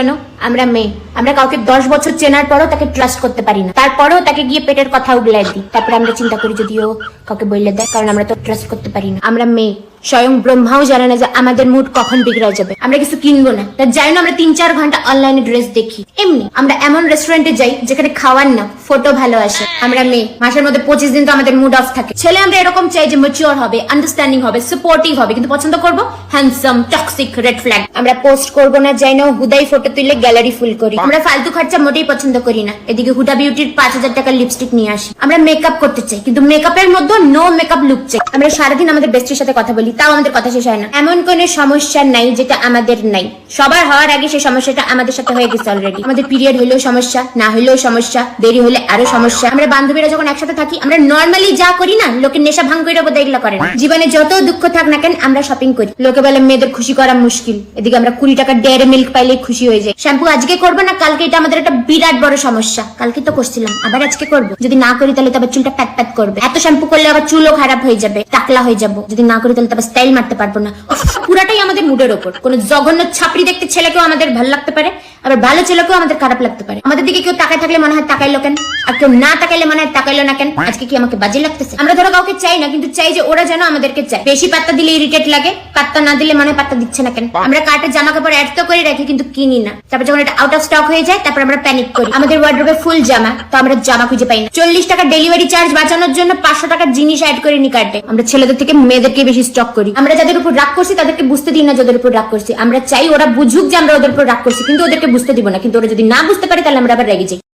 শোনো আমরা মেয়ে। আমরা কাউকে দশ বছর চেনার পরও তাকে ট্রাস্ট করতে পারি না। তারপরেও তাকে গিয়ে পেটের কথা উগলাই দিই। তারপরে আমরা চিন্তা করি যদিও কাউকে বললে দেয়, কারণ আমরা তো ট্রাস্ট করতে পারি না। আমরা মেয়ে। স্বয়ং ব্রহ্মাও জানে না যে আমাদের মুড কখন বিগড়ে যাবে। আমরা কিছু কিনবো না। তার যাই না আমরা তিন চার ঘণ্টা অনলাইনে ড্রেস দেখি। এমনি, আমরা এমন রেস্টুরেন্টে যাই যেখানে খাওয়ার না ফটো ভালো আসে। আমরা মেয়ে, মাসের মধ্যে পঁচিশ দিন তো আমাদের মুড অফ থাকে। ছেলে আমরা এরকম চাই যে ম্যাচিওর হবে আন্ডারস্ট্যান্ডিং হবে সাপোর্টিভ হবে, কিন্তু পছন্দ করব হ্যান্ডসাম টক্সিক রেড ফ্ল্যাগ আমরা পোস্ট করব না, যাই না হুদাই ফটো তুলে গ্যালারি ফুল করি। আমরা ফালতু খরচা মোটেই পছন্দ করি না। এদিকে হুডা বিউটির পাঁচ হাজার টাকার লিপস্টিক নিয়ে আসি। আমরা মেকআপ করতে চাই, কিন্তু মেকআপের মধ্যে নো মেকআপ লুক চাই। আমরা সারাদিন আমাদের বেস্টির সাথে কথা বলি তাও আমাদের কথা শেষ হয় না। এমন কোনো সমস্যা নাই যেটা আমাদের নাই। সবার হওয়ার আগে সেই সমস্যাটা আমাদের সাথে হয়ে গেছে অলরেডি আমাদের পিরিয়ড হলেও সমস্যা, না হলেও সমস্যা, দেরি হলে আরও সমস্যা। আমরা বান্ধবীরা যখন একসাথে থাকি, আমরা নর্মালি যা করি না, লোকের নেশা ভাঙ করে বোধ এগুলো করে না। জীবনে যত দুঃখ থাক না কেন, আমরা শপিং করি। লোকে বলে, মেয়েদের খুশি করা মুশকিল। এদিকে আমরা কুড়ি টাকার ডেয়ারি মিল্ক পাইলে খুশি হয়ে যাই। শ্যাম্পু আজকে করব না, কালকে এটা আমাদের একটা বিরাট বড় সমস্যা। কালকে তো করছিলাম, আবার আজকে করব। যদি না করি তাহলে তবে চুলটা প্যাট প্যাট করবে। এত শ্যাম্পু করলে আবার চুলও খারাপ হয়ে যাবে, টাকলা হয়ে যাব। যদি না করি তাহলে তবে স্টাইল মারতে পারব না। পুরাটাই আমাদের মুডের ওপর। কোনো জঘন্য ছাপড়ি দেখতে ছেলেকেও আমাদের ভালো লাগতে পারে। আবার ভালো ছেলেকেও আমাদের খারাপ লাগতে পারে। আমাদের দিকে কেউ তাকায় থাকলে মনে হয় তাকাইলো কেন? আর কেউ না তাকাইলে মনে হয় তাকাইলো না কেন? আজকে কি আমাকে বাজে লাগতেছে? আমরা ধরো কাউকে চাই না কিন্তু চাই যে ওরা যেন আমাদেরকে চায়। বেশি পাত্তা দিলে ইরিটেট লাগে পাত্তা না দিলে মনে হয় পাত্তা দিচ্ছে না কেন? আমরা কার্টের জামা কাপড় অ্যাড তো করে রাখি কিন্তু কিনি না। তারপর যখন এটা আউট অফ স্টক হয়ে যায় তারপর আমরা প্যানিক করি। আমাদের ওয়ার্ড্রোবে ফুল জামা তো আমরা জামা খুঁজে পাই না। চল্লিশ টাকা ডেলিভারি চার্জ বাঁচানোর জন্য পাঁচশো টাকার জিনিস অ্যাড করে নি কার্টে। আমরা ছেলেদের থেকে মেয়েদেরকে বেশি স্টক করি। আমরা যাদের উপর রাগ করছি তাদেরকে বুঝতে দিই না যাদের উপর রাগ করছি। আমরা চাই ওরা বুঝুক যে আমরা ওদের উপর রাগ করছি কিন্তু ওদেরকে বুঝতে দিব না কিন্তু ওরা যদি না বুঝতে পারে তাহলে আমরা আবার রেগে যাই।